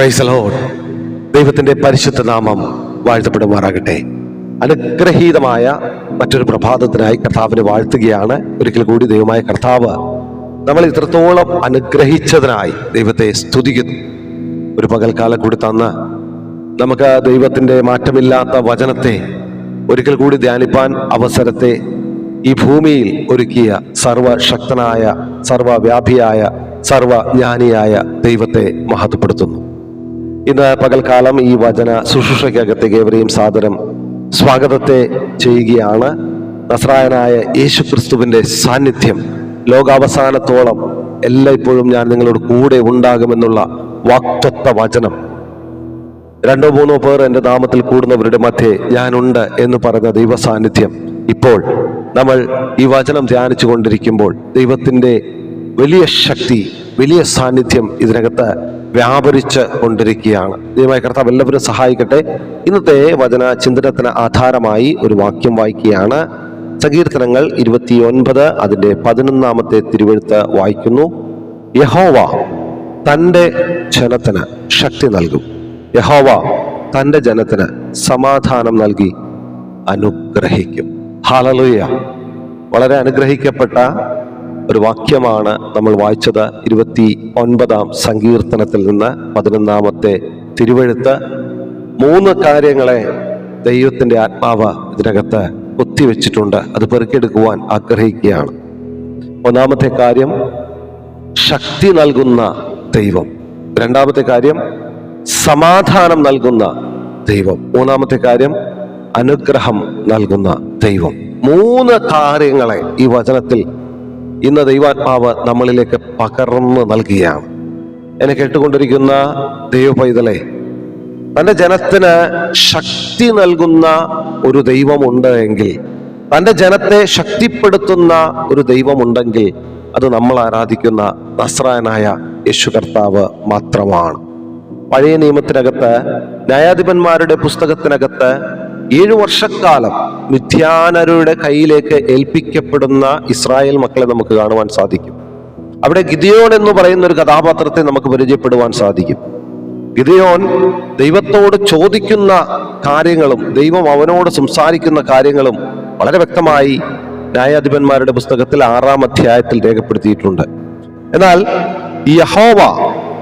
Price load ദൈവത്തിന്റെ പരിശുദ്ധ നാമം വാഴ്ത്തപ്പെടുമാറാകട്ടെ. അനുഗ്രഹീതമായ മറ്റൊരു പ്രഭാതത്തിനായി കർത്താവിനെ വാഴ്ത്തുകയാണ്. ഒരിക്കൽ കൂടി ദൈവമായ കർത്താവ് നമ്മൾ ഇത്രത്തോളം അനുഗ്രഹിച്ചതിനായി ദൈവത്തെ സ്തുതിക്കുന്നു. ഒരു പകൽക്കാലം കൂടി തന്ന് നമുക്ക് ദൈവത്തിന്റെ മാറ്റമില്ലാത്ത വചനത്തെ ഒരിക്കൽ കൂടി ധ്യാനിപ്പാൻ അവസരത്തെ ഈ ഭൂമിയിൽ ഒരുക്കിയ സർവശക്തനായ സർവവ്യാപിയായ സർവജ്ഞാനിയായ ദൈവത്തെ മഹത്വപ്പെടുത്തുന്നു. ഇന്ന് പകൽക്കാലം ഈ വചന ശുശ്രൂഷയ്ക്കകത്തേക്ക് ഏവരെയും സാദരം സ്വാഗതത്തെ ചെയ്യുകയാണ്. നസ്രായനായ യേശു ക്രിസ്തുവിന്റെ സാന്നിധ്യം. ലോകാവസാനത്തോളം എല്ലായ്പ്പോഴും ഞാൻ നിങ്ങളോട് കൂടെ ഉണ്ടാകുമെന്നുള്ള വാക്തത്വ വചനം. രണ്ടോ മൂന്നോ പേർ എന്റെ നാമത്തിൽ കൂടുന്നവരുടെ മധ്യേ ഞാനുണ്ട് എന്ന് പറഞ്ഞ ദൈവ സാന്നിധ്യം ഇപ്പോൾ നമ്മൾ ഈ വചനം ധ്യാനിച്ചു കൊണ്ടിരിക്കുമ്പോൾ ദൈവത്തിന്റെ വലിയ ശക്തി വലിയ സാന്നിധ്യം ഇതിനകത്ത് വ്യാപരിച്ച് കൊണ്ടിരിക്കുകയാണ്. ദൈവമായ കർത്താവ് എല്ലാവരും സഹായിക്കട്ടെ. ഇന്നത്തെ വചന ചിന്തനത്തിന് ആധാരമായി ഒരു വാക്യം വായിക്കുകയാണ്. സങ്കീർത്തനങ്ങൾ ഇരുപത്തിയൊൻപത് അതിന്റെ പതിനൊന്നാമത്തെ തിരുവഴുത്ത് വായിക്കുന്നു. യഹോവ തന്റെ ജനത്തിന് ശക്തി നൽകും. യഹോവ തന്റെ ജനത്തിന് സമാധാനം നൽകി അനുഗ്രഹിക്കും. ഹാലലുയ വളരെ അനുഗ്രഹിക്കപ്പെട്ട ഒരു വാക്യമാണ് നമ്മൾ വായിച്ചത് ഇരുപത്തി ഒൻപതാം സങ്കീർത്തനത്തിൽ നിന്ന് പതിനൊന്നാമത്തെ തിരുവഴുത്ത്. മൂന്ന് കാര്യങ്ങളെ ദൈവത്തിന്റെ ആത്മാവ് ഇതിനകത്ത് ഒത്തിവെച്ചിട്ടുണ്ട് അത് പെറുക്കിയെടുക്കുവാൻ ആഗ്രഹിക്കുകയാണ്. ഒന്നാമത്തെ കാര്യം ശക്തി നൽകുന്ന ദൈവം. രണ്ടാമത്തെ കാര്യം സമാധാനം നൽകുന്ന ദൈവം. മൂന്നാമത്തെ കാര്യം അനുഗ്രഹം നൽകുന്ന ദൈവം. മൂന്ന് കാര്യങ്ങളെ ഈ വചനത്തിൽ ഇന്ന് ദൈവാത്മാവ് നമ്മളിലേക്ക് പകർന്നു നൽകുകയാണ്. എന്നെ കേട്ടുകൊണ്ടിരിക്കുന്ന ദൈവ പൈതലെ തന്റെ ജനത്തിന് ശക്തി നൽകുന്ന ഒരു ദൈവമുണ്ട് എങ്കിൽ തന്റെ ജനത്തെ ശക്തിപ്പെടുത്തുന്ന ഒരു ദൈവമുണ്ടെങ്കിൽ അത് നമ്മൾ ആരാധിക്കുന്ന നസ്രായനായ യേശു കർത്താവ് മാത്രമാണ്. പഴയ നിയമത്തിനകത്ത് ന്യായാധിപന്മാരുടെ പുസ്തകത്തിനകത്ത് ഏഴു വർഷക്കാലം മിഥ്യാനരുടെ കയ്യിലേക്ക് ഏൽപ്പിക്കപ്പെടുന്ന ഇസ്രായേൽ മക്കളെ നമുക്ക് കാണുവാൻ സാധിക്കും. അവിടെ ഗിദിയോൻ എന്ന് പറയുന്ന ഒരു കഥാപാത്രത്തെ നമുക്ക് പരിചയപ്പെടുവാൻ സാധിക്കും. ഗിദിയോൻ ദൈവത്തോട് ചോദിക്കുന്ന കാര്യങ്ങളും ദൈവം അവനോട് സംസാരിക്കുന്ന കാര്യങ്ങളും വളരെ വ്യക്തമായി ന്യായാധിപന്മാരുടെ പുസ്തകത്തിൽ ആറാം അധ്യായത്തിൽ രേഖപ്പെടുത്തിയിട്ടുണ്ട്. എന്നാൽ യഹോവ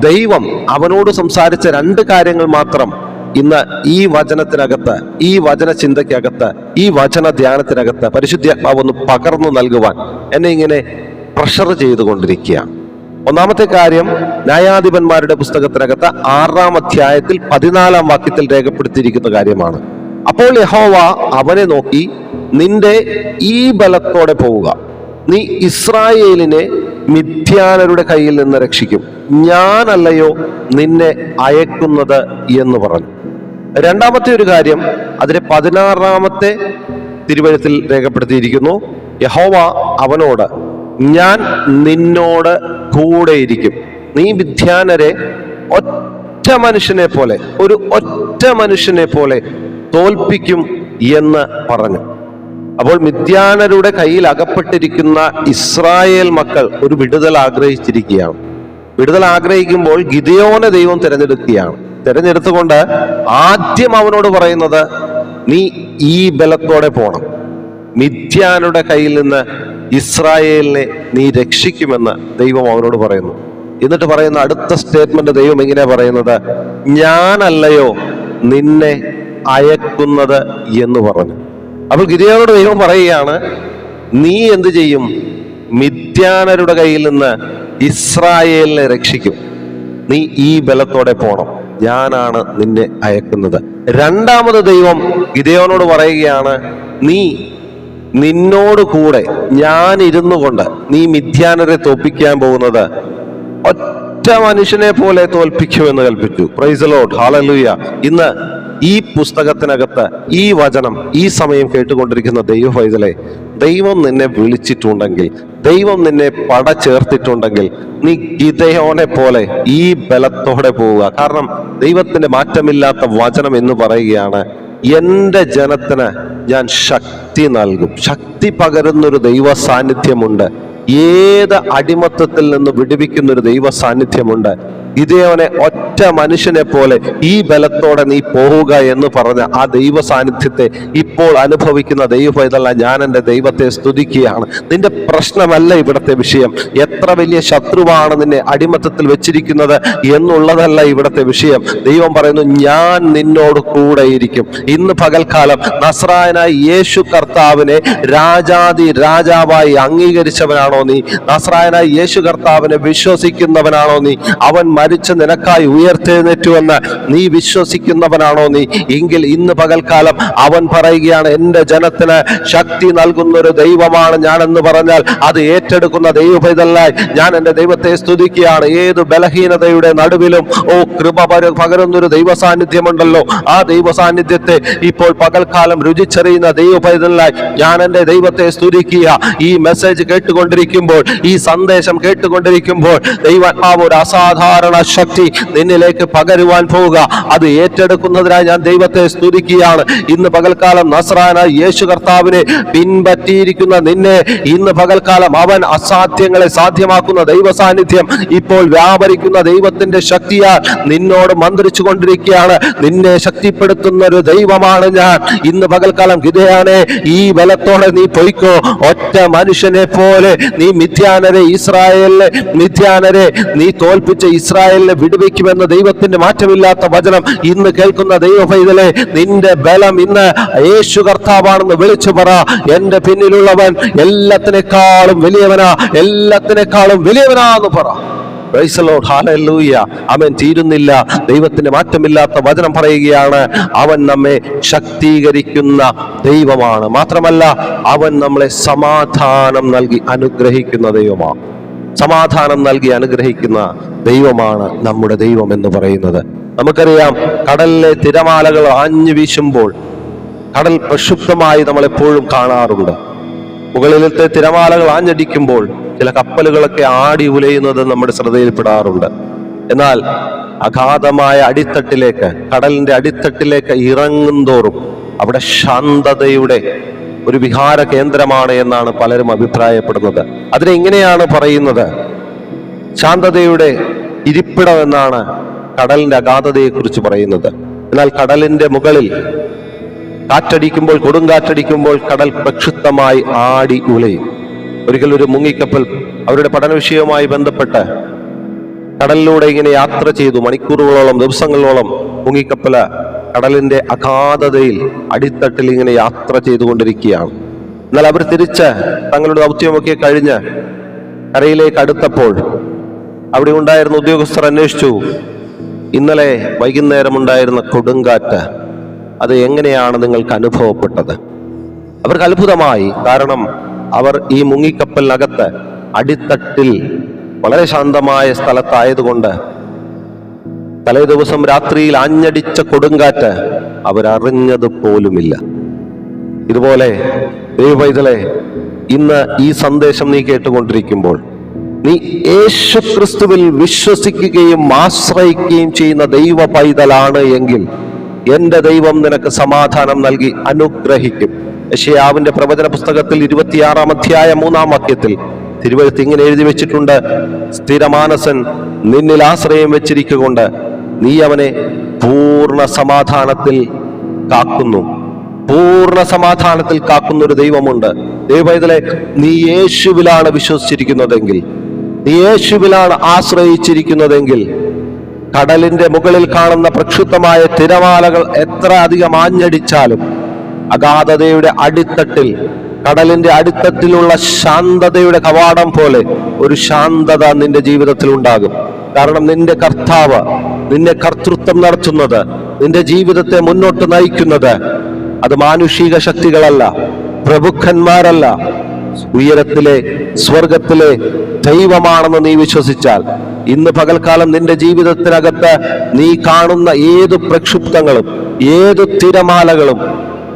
ദൈവം അവനോട് സംസാരിച്ച രണ്ട് കാര്യങ്ങൾ മാത്രം ഇന്ന് ഈ വചനത്തിനകത്ത് ഈ വചന ചിന്തയ്ക്കകത്ത് ഈ വചന ധ്യാനത്തിനകത്ത് പരിശുദ്ധാത്മാവ് ഒന്ന് പകർന്നു നൽകുവാൻ എന്നെ ഇങ്ങനെ പ്രഷർ ചെയ്തുകൊണ്ടിരിക്കുകയാണ് ഒന്നാമത്തെ കാര്യം ന്യായാധിപന്മാരുടെ പുസ്തകത്തിനകത്ത് ആറാം അധ്യായത്തിൽ പതിനാലാം വാക്യത്തിൽ രേഖപ്പെടുത്തിയിരിക്കുന്ന കാര്യമാണ്. അപ്പോൾ യഹോവ അവനെ നോക്കി നിന്റെ ഈ ബലത്തോടെ പോവുക. നീ ഇസ്രായേലിനെ മിഥ്യാനരുടെ കയ്യിൽ നിന്ന് രക്ഷിക്കും. ഞാനല്ലയോ നിന്നെ അയക്കുന്നത്? എന്ന് പറഞ്ഞു. രണ്ടാമത്തെ ഒരു കാര്യം അതിന് പതിനാറാമത്തെ തിരുവഴുത്തിൽ രേഖപ്പെടുത്തിയിരിക്കുന്നു. യഹോവ അവനോട് ഞാൻ നിന്നോട് കൂടെയിരിക്കും. നീ വിധ്യാനരെ ഒറ്റ മനുഷ്യനെ പോലെ ഒരു ഒറ്റ മനുഷ്യനെ പോലെ തോൽപ്പിക്കും എന്ന് പറഞ്ഞു. അപ്പോൾ മിഥ്യാനരുടെ കയ്യിൽ അകപ്പെട്ടിരിക്കുന്ന ഇസ്രായേൽ മക്കൾ ഒരു വിടുതൽ ആഗ്രഹിച്ചിരിക്കുകയാണ്. വിടുതൽ ആഗ്രഹിക്കുമ്പോൾ ഗിതയോനെ ദൈവം തിരഞ്ഞെടുക്കുകയാണ്. തിരഞ്ഞെടുത്തുകൊണ്ട് ആദ്യം അവനോട് പറയുന്നത് നീ ഈ ബലത്തോടെ പോണം. മിഥ്യാനുടെ കയ്യിൽ നിന്ന് ഇസ്രായേലിനെ നീ രക്ഷിക്കുമെന്ന് ദൈവം അവനോട് പറയുന്നു. എന്നിട്ട് പറയുന്ന അടുത്ത സ്റ്റേറ്റ്മെന്റ് ദൈവം എങ്ങനെയാ പറയുന്നത് ഞാനല്ലയോ നിന്നെ അയക്കുന്നത് എന്ന് പറഞ്ഞു. അപ്പോൾ ഗിരിയോനോട് ദൈവം പറയുകയാണ് നീ എന്ത് ചെയ്യും? മിഥ്യാനരുടെ കയ്യിൽ നിന്ന് ഇസ്രായേലിനെ രക്ഷിക്കും. നീ ഈ ബലത്തോടെ പോണം. ഞാനാണ് നിന്നെ അയക്കുന്നത്. രണ്ടാമത് ദൈവം ഗിദയോനോട് പറയുകയാണ് നീ നിന്നോട് കൂടെ ഞാൻ ഇരുന്നു കൊണ്ട് നീ മിഥ്യാനരെ തോൽപ്പിക്കാൻ പോകുന്നത് ഒറ്റ മനുഷ്യനെ പോലെ തോൽപ്പിക്കുമെന്ന് കൽപ്പിച്ചു. പ്രൈസ് ലോഡ് ഹാലലൂയ ഇന്ന് ഈ പുസ്തകത്തിനകത്ത് ഈ വചനം ഈ സമയം കേട്ടുകൊണ്ടിരിക്കുന്ന ദൈവ ദൈവം നിന്നെ വിളിച്ചിട്ടുണ്ടെങ്കിൽ ദൈവം നിന്നെ പട ചേർത്തിട്ടുണ്ടെങ്കിൽ നീ ഗിതയോനെ പോലെ ഈ ബലത്തോടെ പോവുക. കാരണം ദൈവത്തിന്റെ മാറ്റമില്ലാത്ത വചനം എന്ന് പറയുകയാണ് എന്റെ ജനത്തിന് ഞാൻ ശക്തി നൽകും. ശക്തി പകരുന്നൊരു ദൈവ സാന്നിധ്യമുണ്ട്. ഏത് അടിമത്തത്തിൽ നിന്ന് വിടുവിക്കുന്ന ഒരു ദൈവ സാന്നിധ്യമുണ്ട്. ഗിദയോനെ ഒറ്റ മനുഷ്യനെ പോലെ ഈ ബലത്തോടെ നീ പോവുക എന്ന് പറഞ്ഞ ആ ദൈവ സാന്നിധ്യത്തെ ഇപ്പോൾ അനുഭവിക്കുന്ന ദൈവ ഞാൻ എന്റെ ദൈവത്തെ സ്തുതിക്കുകയാണ്. നിന്റെ പ്രശ്നമല്ല ഇവിടുത്തെ വിഷയം. എത്ര വലിയ ശത്രുവാണ് നിന്നെ അടിമത്തത്തിൽ വെച്ചിരിക്കുന്നത് എന്നുള്ളതല്ല ഇവിടുത്തെ വിഷയം. ദൈവം പറയുന്നു ഞാൻ നിന്നോട് കൂടെയിരിക്കും. ഇന്ന് പകൽക്കാലം നസ്രായനായ യേശു കർത്താവിനെ രാജാതി രാജാവായി അംഗീകരിച്ചവനാണോ നീ? നസ്രായനായ യേശു കർത്താവിനെ വിശ്വസിക്കുന്നവനാണോ നീ? അവൻ മരിച്ച് നിനക്കായി ഉയർത്തെഴുന്നേറ്റുവെന്ന് നീ വിശ്വസിക്കുന്നവനാണോ നീ? എങ്കിൽ ഇന്ന് പകൽക്കാലം അവൻ പറയുകയാണ് എന്റെ ജനത്തിന് ശക്തി നൽകുന്ന ഒരു ദൈവമാണ് ഞാൻ എന്ന് പറഞ്ഞാൽ അത് ഏറ്റെടുക്കുന്ന ദൈവഭൈതലായി ഞാൻ എന്റെ ദൈവത്തെ സ്തുതിക്കുകയാണ്. ഏത് ബലഹീനതയുടെ നടുവിലും ഓ കൃപ പകരുന്നൊരു ദൈവ സാന്നിധ്യമുണ്ടല്ലോ ആ ദൈവ സാന്നിധ്യത്തെ ഇപ്പോൾ പകൽക്കാലം രുചിച്ചറിയുന്ന ദൈവഭൈതലായി ഞാൻ എന്റെ ദൈവത്തെ സ്തുതിക്കുക. ഈ മെസ്സേജ് കേട്ടുകൊണ്ടിരിക്കുമ്പോൾ ഈ സന്ദേശം കേട്ടുകൊണ്ടിരിക്കുമ്പോൾ ദൈവാത്മാവ് ഒരു അസാധാരണ ശക്തി നിന്നിലേക്ക് പകരുവാൻ പോവുക. അത് ഏറ്റെടുക്കുന്നതിനായി ഞാൻ ദൈവത്തെ സ്തുതിക്കുകയാണ്. ഇന്ന് പകൽക്കാലം നസ്രാന യേശു കർത്താവിനെ പിൻപറ്റിയിരിക്കുന്ന നിന്നെ ഇന്ന് പകൽക്കാലം അവൻ അസാധ്യങ്ങളെ സാധ്യമാക്കുന്ന ദൈവ സാന്നിധ്യം ഇപ്പോൾ വ്യാപരിക്കുന്ന ദൈവത്തിന്റെ ശക്തിയാൽ നിന്നോട് മന്ത്രിച്ചു കൊണ്ടിരിക്കുകയാണ് നിന്നെ ശക്തിപ്പെടുത്തുന്ന ഒരു ദൈവമാണ് ഞാൻ. ഇന്ന് പകൽക്കാലം ഗിതയാനെ ഈ ബലത്തോടെ നീ പൊയ്ക്കോ. ഒറ്റ മനുഷ്യനെ പോലെ നീ മിഥ്യാനരെ ഇസ്രായേലിലെ മിഥ്യാനരെ നീ തോൽപ്പിച്ച ഇസ്രായേലിനെ വിടുവിക്കുമെന്ന ദൈവത്തിന്റെ മാറ്റമില്ലാത്ത വചനം ഇന്ന് കേൾക്കുന്ന ദൈവ പൈതലെ നിന്റെ ബലം ഇന്ന് യേശു കർത്താവാണെന്ന് വിളിച്ചു പറ. എന്റെ പിന്നിലുള്ളവൻ എല്ലാത്തിനേക്കാളും വലിയവനാ എല്ലാത്തിനേക്കാളും വലിയവനാന്ന് പറ. അവൻ തീരുന്നില്ല. ദൈവത്തിന്റെ മാറ്റമില്ലാത്ത വചനം പറയുകയാണ്. അവൻ നമ്മെ ശക്തീകരിക്കുന്ന ദൈവമാണ്. മാത്രമല്ല അവൻ നമ്മളെ സമാധാനം നൽകി അനുഗ്രഹിക്കുന്ന ദൈവമാണ്. സമാധാനം നൽകി അനുഗ്രഹിക്കുന്ന ദൈവമാണ് നമ്മുടെ ദൈവം എന്ന് പറയുന്നത്. നമുക്കറിയാം കടലിലെ തിരമാലകൾ ആഞ്ഞു വീശുമ്പോൾ കടൽ പ്രക്ഷുബ്ധമായി നമ്മൾ എപ്പോഴും കാണാറുണ്ട്. മുകളിലത്തെ തിരമാലകൾ ആഞ്ഞടിക്കുമ്പോൾ ചില കപ്പലുകളൊക്കെ ആടി ഉലയുന്നത് നമ്മുടെ ശ്രദ്ധയിൽപ്പെടാറുണ്ട്. എന്നാൽ അഗാധമായ അടിത്തട്ടിലേക്ക് കടലിന്റെ അടിത്തട്ടിലേക്ക് ഇറങ്ങും തോറും അവിടെ ശാന്തതയുടെ ഒരു വിഹാര കേന്ദ്രമാണ് എന്നാണ് പലരും അഭിപ്രായപ്പെടുന്നത്. അതിനെ ഇങ്ങനെയാണ് പറയുന്നത്. ശാന്തതയുടെ ഇരിപ്പിടം എന്നാണ് കടലിന്റെ അഗാധതയെക്കുറിച്ച് പറയുന്നത്. എന്നാൽ കടലിന്റെ മുകളിൽ കാറ്റടിക്കുമ്പോൾ കൊടുങ്കാറ്റടിക്കുമ്പോൾ കടൽ പ്രക്ഷുബ്ധമായി ആടി ഉലയും. ഒരിക്കൽ ഒരു മുങ്ങിക്കപ്പൽ അവരുടെ പഠന വിഷയവുമായി ബന്ധപ്പെട്ട് കടലിലൂടെ ഇങ്ങനെ യാത്ര ചെയ്തു. മണിക്കൂറുകളോളം ദിവസങ്ങളോളം മുങ്ങിക്കപ്പൽ കടലിന്റെ അഗാധതയിൽ അടിത്തട്ടിൽ ഇങ്ങനെ യാത്ര ചെയ്തുകൊണ്ടിരിക്കുകയാണ്. എന്നാൽ അവർ തിരിച്ച് തങ്ങളുടെ ദൗത്യമൊക്കെ കഴിഞ്ഞ് കരയിലേക്ക് അടുത്തപ്പോൾ അവിടെ ഉണ്ടായിരുന്ന ഉദ്യോഗസ്ഥർ അന്വേഷിച്ചു ഇന്നലെ വൈകുന്നേരം ഉണ്ടായിരുന്ന കൊടുങ്കാറ്റ് അത് എങ്ങനെയാണ് നിങ്ങൾക്ക് അനുഭവപ്പെട്ടത്? അവർക്ക് അത്ഭുതമായി കാരണം അവർ ഈ മുങ്ങിക്കപ്പലിനകത്ത് അടിത്തട്ടിൽ വളരെ ശാന്തമായ സ്ഥലത്തായതുകൊണ്ട് തലേ ദിവസം രാത്രിയിൽ ആഞ്ഞടിച്ച കൊടുങ്കാറ്റ് അവരറിഞ്ഞത് പോലുമില്ല. ഇതുപോലെ ദൈവപൈതലെ ഇന്ന് ഈ സന്ദേശം നീ കേട്ടുകൊണ്ടിരിക്കുമ്പോൾ നീ യേശു ക്രിസ്തുവിൽ വിശ്വസിക്കുകയും ആശ്രയിക്കുകയും ചെയ്യുന്ന ദൈവ പൈതലാണ് എങ്കിൽ എന്റെ ദൈവം നിനക്ക് സമാധാനം നൽകി അനുഗ്രഹിക്കും. യശയാവിന്റെ പ്രവചന പുസ്തകത്തിൽ ഇരുപത്തിയാറാം അധ്യായ മൂന്നാം വാക്യത്തിൽ തിരുവഴുത്ത് ഇങ്ങനെ എഴുതി വെച്ചിട്ടുണ്ട് സ്ഥിരമാനസൻ നിന്നിൽ ആശ്രയം വെച്ചിരിക്കൊണ്ട് നീ അവനെ പൂർണ സമാധാനത്തിൽ കാക്കുന്നു. പൂർണ സമാധാനത്തിൽ കാക്കുന്ന ഒരു ദൈവമുണ്ട്. ദൈവത്തിലെ നീ യേശുവിലാണ് വിശ്വസിച്ചിരിക്കുന്നതെങ്കിൽ നീ യേശുവിലാണ് ആശ്രയിച്ചിരിക്കുന്നതെങ്കിൽ കടലിന്റെ മുകളിൽ കാണുന്ന പ്രക്ഷുബ്ധമായ തിരമാലകൾ എത്ര അധികം ആഞ്ഞടിച്ചാലും അഗാധതയുടെ അടിത്തട്ടിൽ കടലിന്റെ അടിത്തട്ടിലുള്ള ശാന്തതയുടെ കവാടം പോലെ ഒരു ശാന്തത നിന്റെ ജീവിതത്തിൽ ഉണ്ടാകും. കാരണം നിന്റെ കർത്താവ് നിന്നെ കർത്തൃത്വം നടത്തുന്നത് നിന്റെ ജീവിതത്തെ മുന്നോട്ട് നയിക്കുന്നത് അത് മാനുഷിക ശക്തികളല്ല പ്രഭുക്കന്മാരല്ല. ഉയരത്തിലെ സ്വർഗത്തിലെ ദൈവമാണെന്ന് നീ വിശ്വസിച്ചാൽ ഇന്ന് പകൽക്കാലം നിന്റെ ജീവിതത്തിനകത്ത് നീ കാണുന്ന ഏത് പ്രക്ഷുബ്ധങ്ങളും ഏത് തിരമാലകളും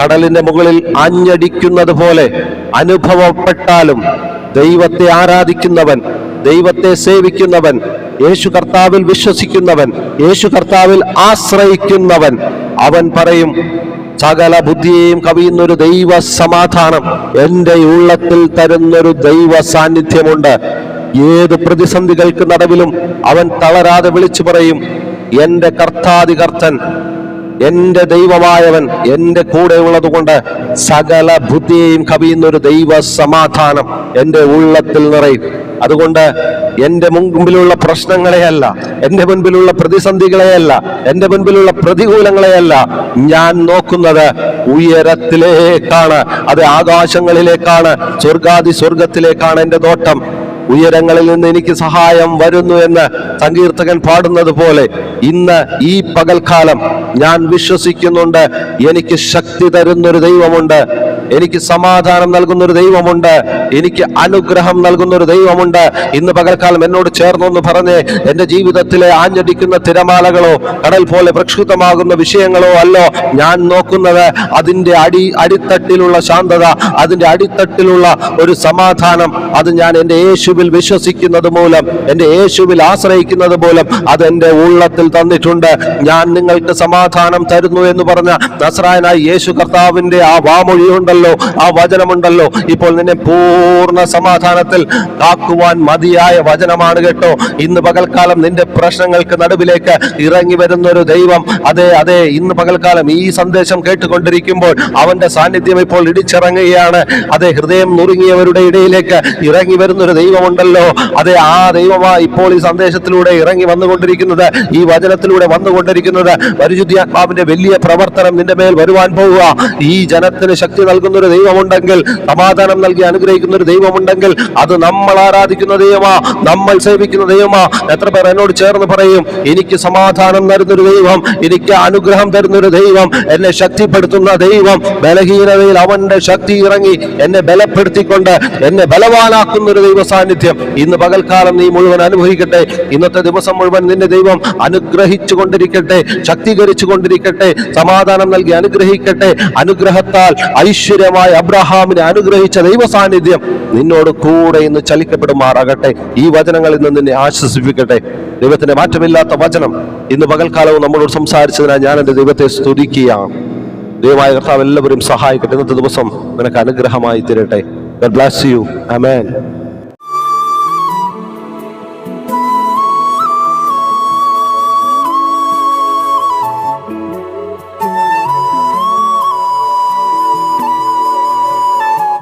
കടലിന്റെ മുകളിൽ ആഞ്ഞടിക്കുന്നത് പോലെ അനുഭവപ്പെട്ടാലും ദൈവത്തെ ആരാധിക്കുന്നവൻ ദൈവത്തെ സേവിക്കുന്നവൻ യേശു കർത്താവിൽ വിശ്വസിക്കുന്നവൻ യേശു കർത്താവിൽ ആശ്രയിക്കുന്നവൻ. അവൻ പറയും സകല ബുദ്ധിയെയും കവിയുന്നൊരു ദൈവ സമാധാനം എന്റെ ഉള്ളത്തിൽ തരുന്നൊരു ദൈവ സാന്നിധ്യമുണ്ട് ഏത് പ്രതിസന്ധികൾക്ക് നടുവിലും അവൻ തളരാതെ വിളിച്ചു പറയും എന്റെ കർത്താതികർത്തൻ എന്റെ ദൈവമായവൻ എന്റെ കൂടെ ഉള്ളതുകൊണ്ട് സകല ബുദ്ധിയെയും കവിയുന്ന ഒരു ദൈവ സമാധാനം എന്റെ ഉള്ളത്തിൽ നിറയും. അതുകൊണ്ട് എന്റെ മുൻപിലുള്ള പ്രശ്നങ്ങളെയല്ല എന്റെ മുൻപിലുള്ള പ്രതിസന്ധികളെയല്ല എന്റെ മുൻപിലുള്ള പ്രതികൂലങ്ങളെയല്ല ഞാൻ നോക്കുന്നത് ഉയരത്തിലേക്കാണ് അത് ആകാശങ്ങളിലേക്കാണ് സ്വർഗാദി സ്വർഗത്തിലേക്കാണ് എന്റെ നോട്ടം ഉയരങ്ങളിൽ നിന്ന് എനിക്ക് സഹായം വരുന്നു എന്ന് സങ്കീർത്തകൻ പാടുന്നത് പോലെ ഇന്ന് ഈ പകൽക്കാലം ഞാൻ വിശ്വസിക്കുന്നുണ്ട് എനിക്ക് ശക്തി തരുന്നൊരു ദൈവമുണ്ട്. എനിക്ക് സമാധാനം നൽകുന്ന ഒരു ദൈവമുണ്ട്. എനിക്ക് അനുഗ്രഹം നൽകുന്ന ഒരു ദൈവമുണ്ട്. ഇന്ന് പകൽക്കാലം എന്നോട് ചേർന്നൊന്ന് പറഞ്ഞ് എന്റെ ജീവിതത്തിലെ ആഞ്ഞടിക്കുന്ന തിരമാലകളോ കടൽ പോലെ പ്രക്ഷുബ്ധമാകുന്ന വിഷയങ്ങളോ അല്ലോ ഞാൻ നോക്കുന്നത്. അതിന്റെ അടി അടിത്തട്ടിലുള്ള ശാന്തത അതിന്റെ അടിത്തട്ടിലുള്ള ഒരു സമാധാനം അത് ഞാൻ എന്റെ യേശുവിൽ വിശ്വസിക്കുന്നത് മൂലം എന്റെ യേശുവിൽ ആശ്രയിക്കുന്നത് മൂലം അത് എന്റെ ഉള്ളത്തിൽ തന്നിട്ടുണ്ട്. ഞാൻ നിങ്ങൾക്ക് സമാധാനം തരുന്നു എന്ന് പറഞ്ഞ നസ്രായനായി യേശു കർത്താവിന്റെ ആ വാമൊഴിയുണ്ടല്ലോ ആ വചനമുണ്ടല്ലോ. ഇപ്പോൾ നിന്നെ പൂർണ സമാധാനത്തിൽ കാക്കുവാൻ മതിയായ വചനമാണ് കേട്ടോ. ഇന്ന് പകൽക്കാലം നിന്റെ പ്രശ്നങ്ങൾക്ക് നടുവിലേക്ക് ഇറങ്ങി വരുന്ന ഒരു ദൈവം. അതെ അതെ ഇന്ന് പകൽക്കാലം ഈ സന്ദേശം കേട്ടുകൊണ്ടിരിക്കുമ്പോൾ അവന്റെ സാന്നിധ്യം ഇപ്പോൾ ഇടിച്ചിറങ്ങുകയാണ്. അതെ ഹൃദയം നുറുങ്ങിയവരുടെ ഇടയിലേക്ക് ഇറങ്ങി വരുന്ന ഒരു ദൈവമുണ്ടല്ലോ. അതെ ആ ദൈവമാ ഇപ്പോൾ ഈ സന്ദേശത്തിലൂടെ ഇറങ്ങി വന്നുകൊണ്ടിരിക്കുന്നത് ഈ വചനത്തിലൂടെ വന്നുകൊണ്ടിരിക്കുന്നത്. പരിശുദ്ധാത്മാവിന്റെ വലിയ പ്രവർത്തനം നിന്റെ മേൽ വരുവാൻ പോവുക. ഈ ജനത്തിന് ശക്തി നൽകുന്ന ഒരു ദൈവമുണ്ടെങ്കിൽ സമാധാനം നൽകി അനുഗ്രഹിക്കുന്ന ഒരു ദൈവമുണ്ടെങ്കിൽ അത് നമ്മൾ ആരാധിക്കുന്ന ദൈവമാ നമ്മൾ സേവിക്കുന്ന ദൈവമാ. എത്ര പേർ എന്നോട് ചേർന്ന് പറയും എനിക്ക് സമാധാനം തരുന്നൊരു ദൈവം എനിക്ക് അനുഗ്രഹം തരുന്നൊരു ദൈവം എന്നെ ശക്തിപ്പെടുത്തുന്ന ദൈവം. ബലഹീനതയിൽ അവന്റെ ശക്തി ഇറങ്ങി എന്നെ ബലപ്പെടുത്തിക്കൊണ്ട് എന്നെ ബലവാനാക്കുന്ന ഒരു ദൈവ സാന്നിധ്യം ഇന്ന് പകൽക്കാലം നീ മുഴുവൻ അനുഭവിക്കട്ടെ. ഇന്നത്തെ ദിവസം മുഴുവൻ നിന്റെ ദൈവം അനുഗ്രഹിച്ചു കൊണ്ടിരിക്കട്ടെ ശക്തീകരിച്ചു കൊണ്ടിരിക്കട്ടെ സമാധാനം നൽകി അനുഗ്രഹിക്കട്ടെ. അനുഗ്രഹത്താൽ ഐശ്വര്യമായ അബ്രഹാമിനെ അനുഗ്രഹിച്ച ദൈവ സാന്നിധ്യം നിന്നോട് കൂടെ ഇന്ന് ചലിക്കപ്പെടുമാറാകട്ടെ. ഈ വചനങ്ങളിൽ ഇന്ന് നിന്നെ ആശ്വസിപ്പിക്കട്ടെ. ദൈവത്തിന്റെ മാറ്റമില്ലാത്ത വചനം ഇന്ന് പകൽക്കാലവും നമ്മളോട് സംസാരിച്ചതിനാൽ ഞാൻ എന്റെ ദൈവത്തെ സ്തുതിക്കുകയാണ്. ദൈവമായ കർത്താവ് എല്ലാവരും സഹായിക്കട്ടെ. ഇന്നത്തെ ദിവസം നിനക്ക് അനുഗ്രഹമായി തീരട്ടെ. ബ്ലാസ് യു അമേൻ